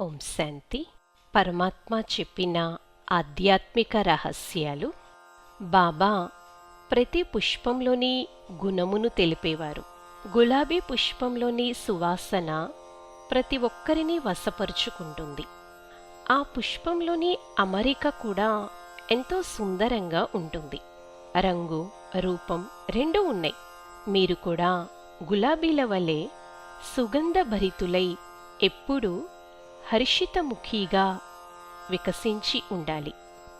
ఓం శాంతి. పరమాత్మ చెప్పిన ఆధ్యాత్మిక రహస్యాలు బాబా ప్రతి పుష్పంలోని గుణమును తెలిపేవారు. గులాబీ పుష్పంలోని సువాసన ప్రతి ఒక్కరిని వశపరుచుకుంటుంది. ఆ పుష్పంలోని అమరిక కూడా ఎంతో సుందరంగా ఉంటుంది. రంగు రూపం రెండూ ఉన్నాయి. మీరు కూడా గులాబీల వలె సుగంధభరితులై ఎప్పుడూ హర్షితముఖిగా వికసించి ఉండాలి.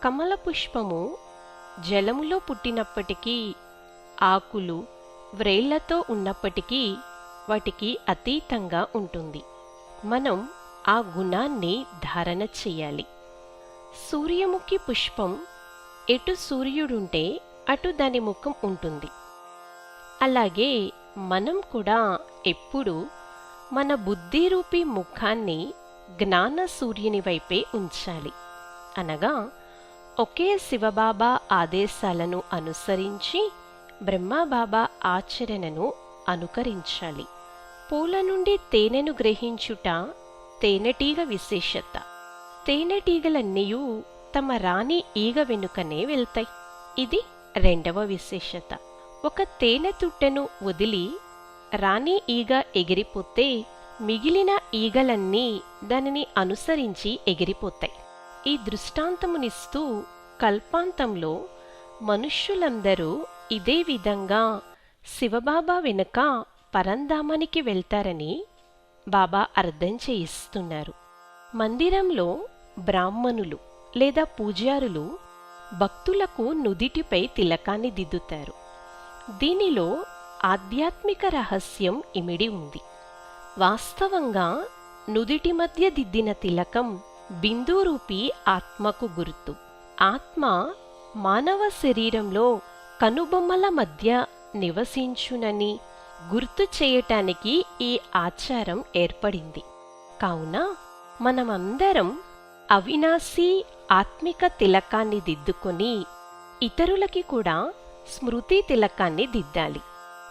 కమల పుష్పము జలములో పుట్టినప్పటికీ ఆకులు వ్రేళ్ళతో ఉన్నప్పటికీ వాటికి అతీతంగా ఉంటుంది. మనం ఆ గుణాన్ని ధారణ చేయాలి సూర్యముఖి పుష్పం ఎటు సూర్యుడుంటే అటు దాని ముఖం ఉంటుంది. అలాగే మనం కూడా ఎప్పుడూ మన బుద్ధిరూపి ముఖాన్ని జ్ఞాన సూర్యుని వైపే ఉంచాలి. అనగా ఒకే శివబాబా ఆదేశాలను అనుసరించి బ్రహ్మబాబా ఆచరణను అనుకరించాలి. పూల నుండి తేనెను గ్రహించుట తేనెటీగ విశేషత. తేనెటీగలన్నీయూ తమ రాణి ఈగ వెనుకనే వెళ్తాయి. ఇది రెండవ విశేషత. ఒక తేనె తుట్టెను వదిలి రాణి ఈగ ఎగిరిపోతే మిగిలిన ఈగలన్నీ దానిని అనుసరించి ఎగిరిపోతాయి. ఈ దృష్టాంతమునిస్తూ కల్పాంతంలో మనుష్యులందరూ ఇదే విధంగా శివబాబా వెనుక పరంధామానికి వెళ్తారని బాబా అర్థం చేయిస్తున్నారు. మందిరంలో బ్రాహ్మణులు లేదా పూజారులు భక్తులకు నుదిటిపై తిలకాన్ని దిద్దుతారు. దీనిలో ఆధ్యాత్మిక రహస్యం ఇమిడి ఉంది. వాస్తవంగా నుదిటి మధ్య దిద్దిన తిలకం బిందురూపి ఆత్మకు గుర్తు. ఆత్మ మానవ శరీరంలో కనుబొమ్మల మధ్య నివసించునని గుర్తు చేయటానికి ఈ ఆచారం ఏర్పడింది. కావున మనమందరం అవినాశి ఆత్మిక తిలకాన్ని దిద్దుకొని ఇతరులకి కూడా స్మృతి తిలకాన్ని దిద్దాలి.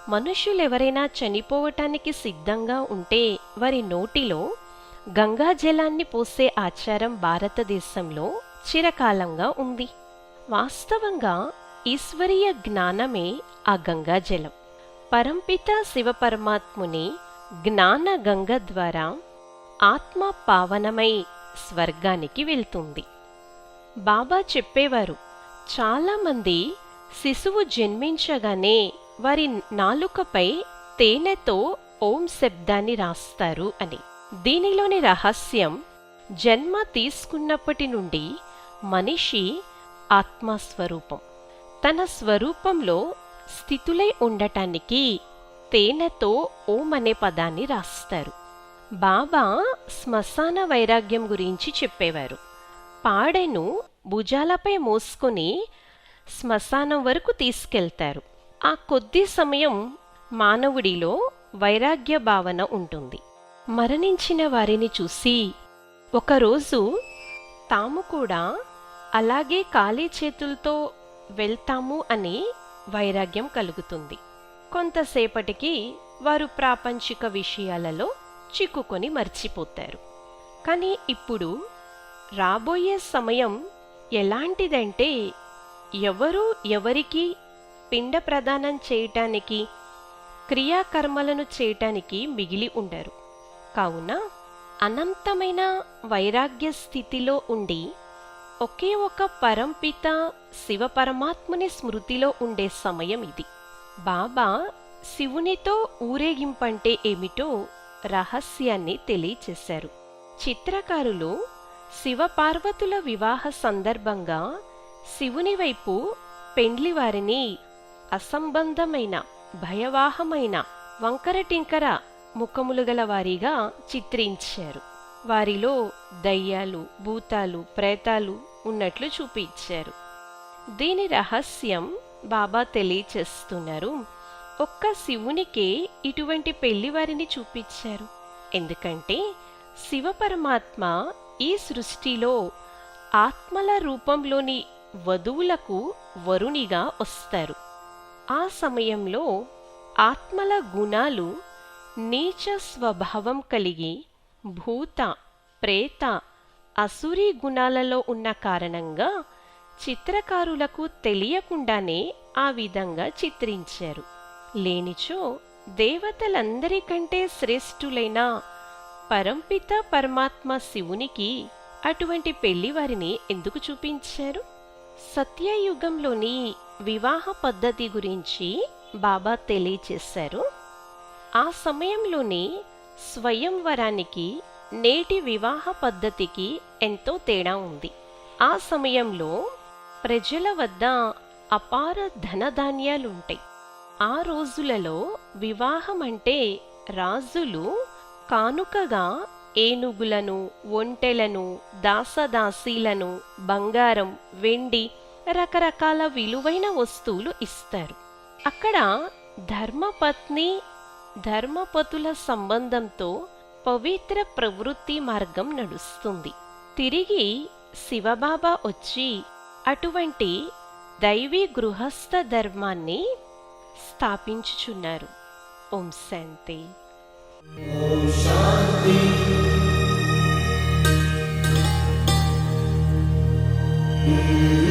మనుషులెవరైనా చనిపోవటానికి సిద్ధంగా ఉంటే వారి నోటిలో గంగా జలాన్ని పోసే ఆచారం భారతదేశంలో చిరకాలంగా ఉంది. వాస్తవంగా ఈశ్వరీయ జ్ఞానమే ఆ గంగా జలం. పరంపిత శివపరమాత్ముని జ్ఞాన గంగ ద్వారా ఆత్మ పావనమై స్వర్గానికి వెళ్తుంది. బాబా చెప్పేవారు చాలామంది శిశువు జన్మించగానే వారి నాలుకపై తేనెతో ఓం శబ్దాన్ని రాస్తారు అని. దీనిలోని రహస్యం జన్మ తీసుకున్నప్పటి నుండి మనిషి ఆత్మస్వరూపం. తన స్వరూపంలో స్థితులై ఉండటానికి తేనెతో ఓం అనే పదాన్ని రాస్తారు. బాబా శ్మశాన వైరాగ్యం గురించి చెప్పేవారు. పాడెను భుజాలపై మోసుకొని శ్మశానం వరకు తీసుకెళ్తారు. ఆ కొద్ది సమయం మానవుడిలో వైరాగ్య భావన ఉంటుంది. మరణించిన వారిని చూసి ఒకరోజు తాము కూడా అలాగే ఖాళీ చేతులతో వెళ్తాము అని వైరాగ్యం కలుగుతుంది. కొంతసేపటికి వారు ప్రాపంచిక విషయాలలో చిక్కుకొని మర్చిపోతారు. కానీ ఇప్పుడు రాబోయే సమయం ఎలాంటిదంటే ఎవరు ఎవరికి పిండ ప్రదానం చేయటానికి క్రియాకర్మలను చేయటానికి మిగిలి ఉండరు. కావున అనంతమైన వైరాగ్య స్థితిలో ఉండి ఒకే ఒక పరంపిత శివపరమాత్ముని స్మృతిలో ఉండే సమయం ఇది. బాబా శివునితో ఊరేగింపంటే ఏమిటో రహస్యాన్ని తెలియచేశారు. చిత్రకారులు శివపార్వతుల వివాహ సందర్భంగా శివుని వైపు పెండ్లివారిని అసంబంధమైన భయవాహమైన వంకరటింకర ముఖములు గల వారిగా చిత్రించారు. వారిలో దయ్యాలు భూతాలు ప్రేతాలు ఉన్నట్లు చూపించారు. దీని రహస్యం బాబా తెలియచేస్తున్నారు. ఒక్క శివునికే ఇటువంటి పెళ్ళివారిని చూపించారు. ఎందుకంటే శివపరమాత్మ ఈ సృష్టిలో ఆత్మల రూపంలోని వధువులకు వరునిగా వస్తారు. ఆ సమయంలో ఆత్మల గుణాలు నీచ స్వభావం కలిగి భూత ప్రేత అసూరి గుణాలలో ఉన్న కారణంగా చిత్రకారులకు తెలియకుండానే ఆ విధంగా చిత్రించారు. లేనిచో దేవతలందరికంటే శ్రేష్ఠులైన పరంపిత పరమాత్మ శివునికి అటువంటి పెళ్ళివారిని ఎందుకు చూపించారు? సత్యయుగంలోని వివాహ పద్ధతి గురించి బాబా తెలియచేశారు. ఆ సమయంలోనే స్వయంవరానికి నేటి వివాహ పద్ధతికి ఎంతో తేడా ఉంది. ఆ సమయంలో ప్రజల వద్ద అపార ధనధాన్యాలుంటాయి ఆ రోజులలో వివాహం అంటే రాజులు కానుకగా ఏనుగులను ఒంటెలను దాసదాసీలను బంగారం వెండి రకరకాల విలువైన వస్తువులు ఇస్తారు. అక్కడ ధర్మపత్ని ధర్మపతుల సంబంధంతో పవిత్ర ప్రవృత్తి మార్గం నడుస్తుంది. తిరిగి శివబాబా వచ్చి అటువంటి దైవీ గృహస్థ ధర్మాన్ని స్థాపించుచున్నారు. ఓం శాంతి. Mm-hmm.